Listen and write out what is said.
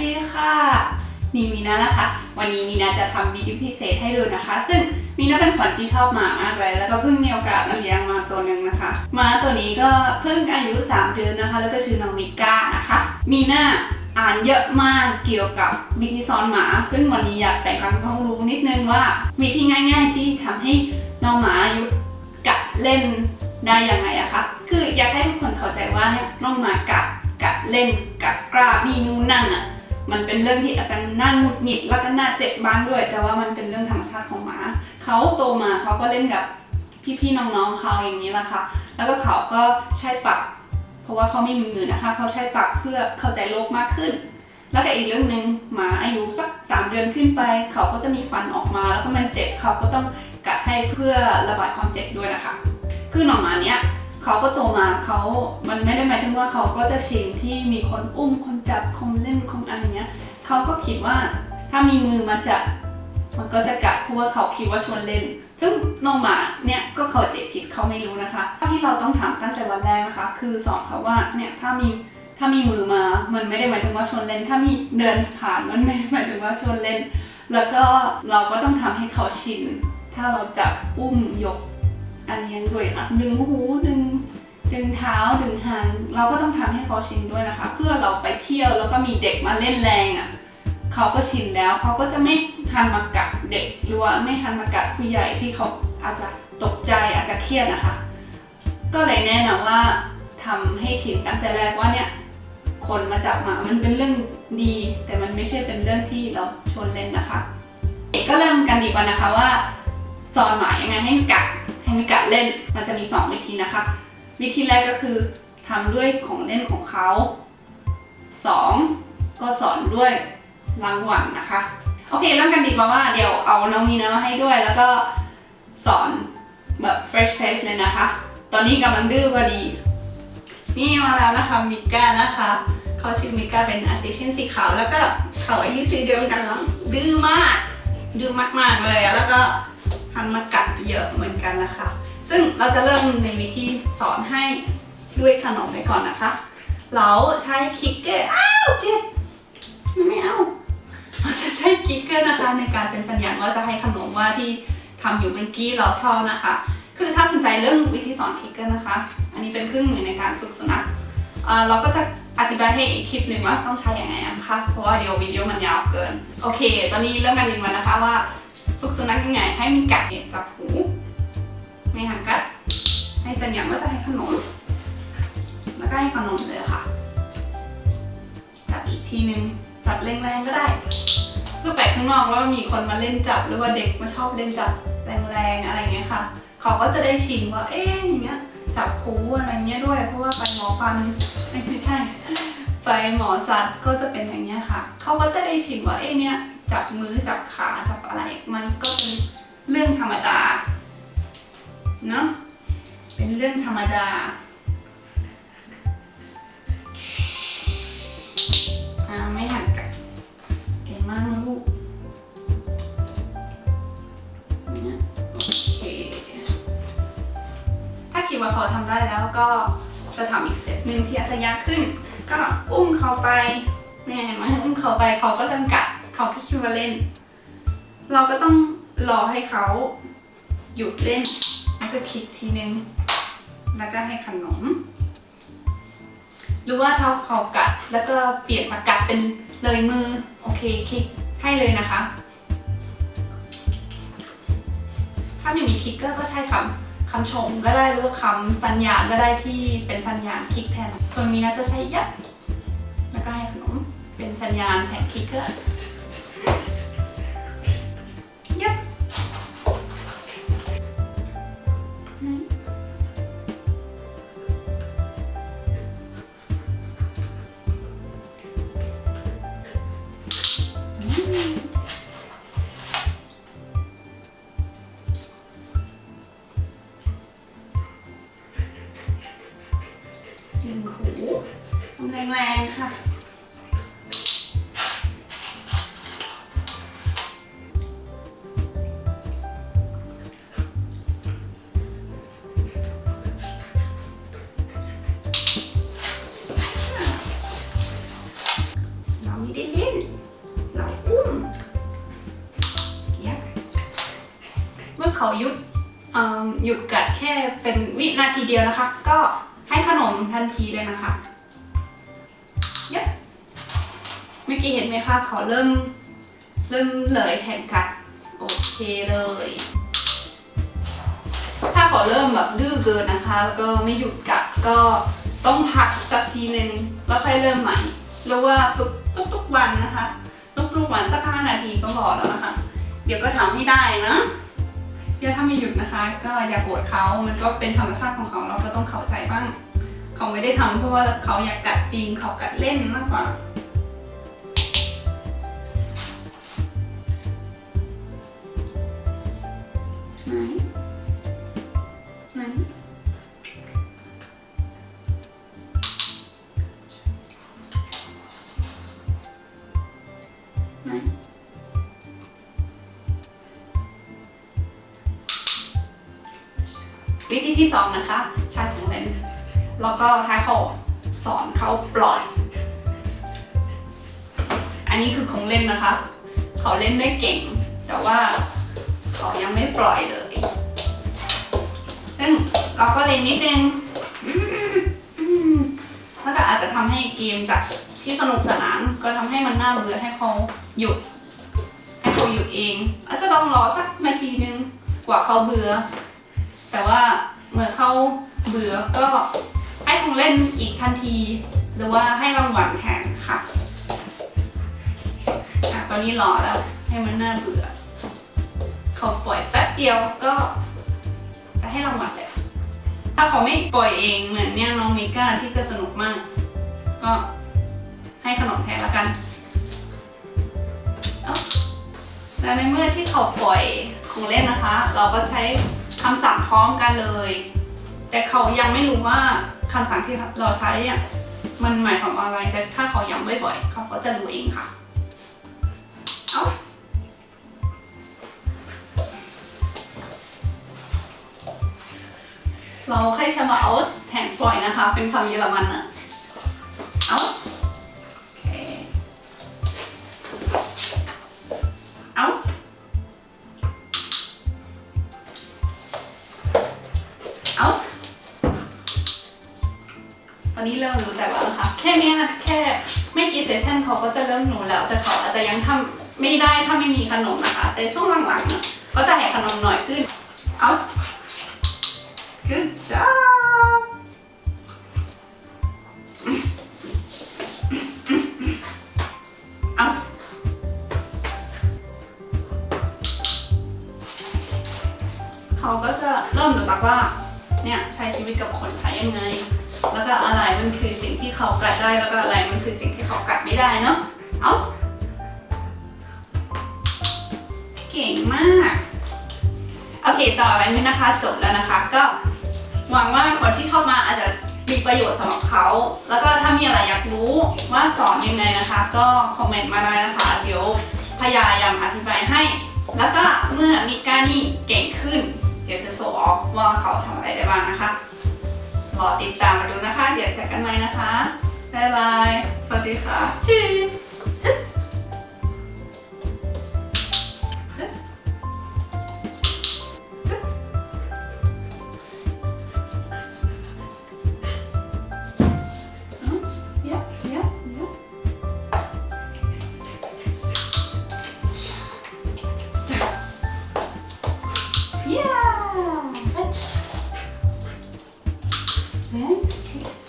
ดีค่ะ นี่มีนานะคะ วันนี้มีนาจะทำวิดีโอพิเศษให้ดูนะคะ ซึ่งมีนาเป็นคนที่ชอบหมามากเลยแล้วก็เพิ่งมีโอกาสมาเลี้ยงมาตัวหนึ่งนะคะหมาตัวนี้ก็เพิ่งอายุ 3 เดือนนะคะ แล้วก็ชื่อน้องมิก้านะคะ มีนาอ่านเยอะมากเกี่ยวกับวิธีสอนหมา ซึ่งวันนี้อยากแบ่งปันความรู้นิดนึงว่าวิธีง่าย ๆ ที่ทำให้น้องหมาหยุกัดเล่นได้ยังไงอะคะ คืออยากให้ทุกคนเข้าใจว่าเนี่ยน้องหมากัดกัดเล่นกัดกราบนี่นู่นนั่นอะ มันเป็นเรื่องที่อาจจะน่าหงุดหงิดแล้วก็น่าเจ็บบ้างด้วย แต่ว่ามันเป็นเรื่องธรรมชาติของหมาเขาโตมาเขาก็เล่นกับพี่ๆน้องๆเขาอย่างนี้แหละค่ะ แล้วก็เขาก็ใช้ปากเพราะว่าเขาไม่มีมือนะคะ เขาใช้ปากเพื่อเข้าใจโลกมากขึ้น แล้วก็อีกเรื่องหนึ่งหมาอายุสักสามเดือนขึ้นไป เขาก็จะมีฟันออกมา แล้วก็มันเจ็บเขาก็ต้องกัดให้เพื่อระบายความเจ็บด้วยนะคะ คือหนองหมาเนี้ย เขาก็โตมาเขามันไม่ได้หมายถึงว่าเขาก็จะชินที่มีคนอุ้มคนจับคนเล่นคนอะไรเงี้ยเขาก็คิดว่าถ้ามีมือมาจับมันก็จะกัดเพราะว่าเขาคิดว่าชวนเล่น ซึ่งน้องหมาเนี่ยก็เขาเจ็บผิดเขาไม่รู้นะคะ ที่เราต้องถามตั้งแต่วันแรกนะคะ คือสอนเขาว่าเนี่ยถ้ามีถ้ามีมือมา มันไม่ได้หมายถึงว่าชวนเล่น ถ้ามีเดินผ่านมันไม่ได้หมายถึงว่าชวนเล่น แล้วก็เราก็ต้องทำให้เขาชิน ถ้าเราจับอุ้มยก อันนี้ด้วยอะดึงหูดึงดึงเท้าดึงหางเราก็ต้องทำให้เขาชินด้วยนะคะ เพื่อเราไปเที่ยวแล้วก็มีเด็กมาเล่นแรงอะเขาก็ชินแล้วเขาก็จะไม่หันมากัดเด็กหรือว่าไม่หันมากัดผู้ใหญ่ที่เขาอาจจะตกใจอาจจะเครียดนะคะ ก็เลยแนะนำว่าทำให้ชินตั้งแต่แรกว่าเนี่ยคนมาจับหมามันเป็นเรื่องดี แต่มันไม่ใช่เป็นเรื่องที่เราชวนเล่นนะคะก็เริ่มกันดีกว่านะคะว่าสอนหมายังไงให้มันกัด มันกัดเล่น มันจะมี 2 วิธีนะคะ วิธีแรกก็คือทำด้วยของเล่นของเขา 2. ก็สอนด้วยรางวัลนะคะ โอเคเริ่มกันดีกว่าว่าเดี๋ยวเอาน้องมีนะมาให้ด้วย แล้วก็สอนแบบ fresh face เลยนะคะ ตอนนี้กำลังดื้อพอดี นี่มาแล้วนะคะมิก้านะคะเขาชื่อมิก้าเป็นอาซิเชนสีขาว แล้วก็เขาอายุสีเดียวกันแล้วดื้อมากดื้อมากๆเลยแล้วก็ หันมากัดเยอะเหมือนกันนะคะ ซึ่งเราจะเริ่มในวิธีสอนให้ด้วยขนมไปก่อนนะคะ เราใช้คิกเกอร์ อ้าวเจ็บไม่เอาเราจะใช้คิกเกอร์นะคะ ในการเป็นสัญญาณว่าจะให้ขนมว่าที่ทำอยู่เมื่อกี้เราชอบนะคะ คือถ้าสนใจเรื่องวิธีสอนคิกเกอร์นะคะ อันนี้เป็นเครื่องมือในการฝึกสุนัขเเราก็จะอธิบายให้อีกคลิปหนึ่งว่าต้องใช้อยังไงนะคะ เพราะว่าเดี๋ยววิดีโอมันยาวเกิน โอเค ตอนนี้เริ่มกันดีกว่านะคะว่า ฝึกสุนัขยังไง ให้มีกัดเนี่ยจับหู ไม่หันกัด ให้สัญญาณว่าจะให้ขนม แล้วก็ให้ขนมเลยค่ะ จับอีกทีนึง จับแรงๆก็ได้เพื่อไปข้างนอกว่ามีคนมาเล่นจับหรือว่าเด็กมาชอบเล่นจับแรงๆอะไรเงี้ยค่ะ เขาก็จะได้ชินว่าเอ๊ะอย่างเงี้ยจับคูอะไรเงี้ยด้วย เพราะว่าไปหมอฟันไม่ใช่ ไปหมอสัตว์ก็จะเป็นอย่างเงี้ยค่ะ เขาก็จะได้ชินว่าเอ๊ะเนี่ย จับมือจับขาจับอะไร มันก็เป็นเรื่องธรรมดาเนาะเป็นเรื่องธรรมดาอาไม่หันกันเก่งมากนะลูกเนี่ยโอเค ถ้าคิดว่าเขาทำได้แล้วก็จะทำอีกสเต็ปหนึ่งที่อาจจะยากขึ้น ก็อุ้มเขาไปเนี่ยเห็นไหมอุ้มเขาไปเขาก็เริ่มกัด เขาก็คิดว่าเล่น เราก็ต้องรอให้เขาหยุดเล่น แล้วก็คลิกทีนึง แล้วก็ให้ขนม หรือว่าถ้าเขากัดแล้วก็เปลี่ยนจากกัดเป็นเลยมือ โอเคคลิกให้เลยนะคะถ้าไม่มีคลิกเกอร์ก็ใช้คำคำชมก็ได้หรือว่าคำสัญญาก็ได้ที่เป็นสัญญาคลิกแทนส่วนนี้นะจะใช้ยับแล้วก็ให้ขนมเป็นสัญญาณแทนคลิกเกอร์ แรงๆค่ะ เขาหยุดหยุดกัดแค่เป็นวินาทีเดียวนะคะ ก็ให้ขนมทันทีเลยนะคะเยอะเมื่อกี้เห็นไหมคะเขาเริ่มเริ่มเลยแทนกัดโอเคเลย ถ้าเขาเริ่มแบบดื้อเกินนะคะ แล้วก็ไม่หยุดกัดก็ต้องพักสักทีหนึ่งแล้วค่อยเริ่มใหม่หรือว่าฝึกทุกๆวันนะคะทุกๆวันสักห้านาทีก็พอแล้วนะคะ เดี๋ยวก็ทำให้ได้นะ ดี๋ยวถ้าไม่หยุดนะคะ ก็อย่าโกรธเขามันก็เป็นธรรมชาติของเขาเราก็ต้องเข้าใจบ้าง เขาไม่ได้ทำเพราะว่าเขาอยากกัดจริงเขากัดเล่นมากกว่า วิธีที่สองนะคะใช้ของเล่นแล้วก็ท้ายเขาสอนเขาปล่อย อันนี้คือของเล่นนะคะ เขาเล่นได้เก่ง แต่ว่าเขายังไม่ปล่อยเลย ซึ่งเราก็เล่นนิดนึงแล้วก็อาจจะทำให้เกมจากที่สนุกสนานก็ทำให้มันน่าเบื่อให้เขาหยุดให้เขาหยุดเอง อาจจะต้องรอสักนาทีนึงกว่าเขาเบื่อ แต่ว่าเมื่อเขาเบื่อก็ให้ของเล่นอีกทันที หรือว่าให้รางวัลแทนค่ะอะตอนนี้รอแล้ว ให้มันน่าเบื่อ เขาปล่อยแป๊บเดียวก็ จะให้รางวัลเลยถ้าเขาไม่ปล่อยเองเหมือนเนี่ยน้องมิก้าที่จะสนุกมาก ก็ให้ขนมแทนแล้วกันเอ้าแต่ในเมื่อที่เขาปล่อยของเล่นนะคะ เราก็ใช้ คำสั่งพร้อมกันเลย แต่เขายังไม่รู้ว่าคำสั่งที่เราใช้อะมันหมายความว่าอะไรแต่ถ้าเขายังไม่บ่อยเขาก็จะรู้เองค่ะเอาเราใครชมา aus แทนปล่อยนะคะ เป็นคำเยอรมันอะ ตอนนี้เริ่มรู้ใจแล้วนะคะแค่นี้ยแค่ไม่กี่เซสชันเขาก็จะเริ่มรู้แล้ว แต่เขาอาจจะยังทำไม่ได้ถ้าไม่มีขนมนะคะ แต่ช่วงหลังๆก็จะให้ขนมหน่อยขึ้น aus Good job เอาเขาก็จะเริ่มรู้จักว่าเนี่ยใช้ชีวิตกับคนไทยยังไง แล้วก็อะไรมันคือสิ่งที่เขากัดได้แล้วก็อะไรมันคือสิ่งที่เขากัดไม่ได้เนาะเอาเก่งมากโอเคสำหรับวันนี้นะคะจบแล้วนะคะ ก็หวังว่าคนที่ชอบมาอาจจะมีประโยชน์สำหรับเขา แล้วก็ถ้ามีอะไรอยากรู้ว่าสอนยังไงนะคะ ก็คอมเมนต์มาได้นะคะ เดี๋ยวพยายามอธิบายให้ แล้วก็เมื่อมิก้านี่เก่งขึ้น เดี๋ยวจะโชว์ออฟว่าเขาทำอะไรได้บ้างนะคะ รอติดตามมาดูนะคะ เดี๋ยวเจอกันใหม่นะคะ บ๊ายบาย สวัสดีค่ะชิส 네.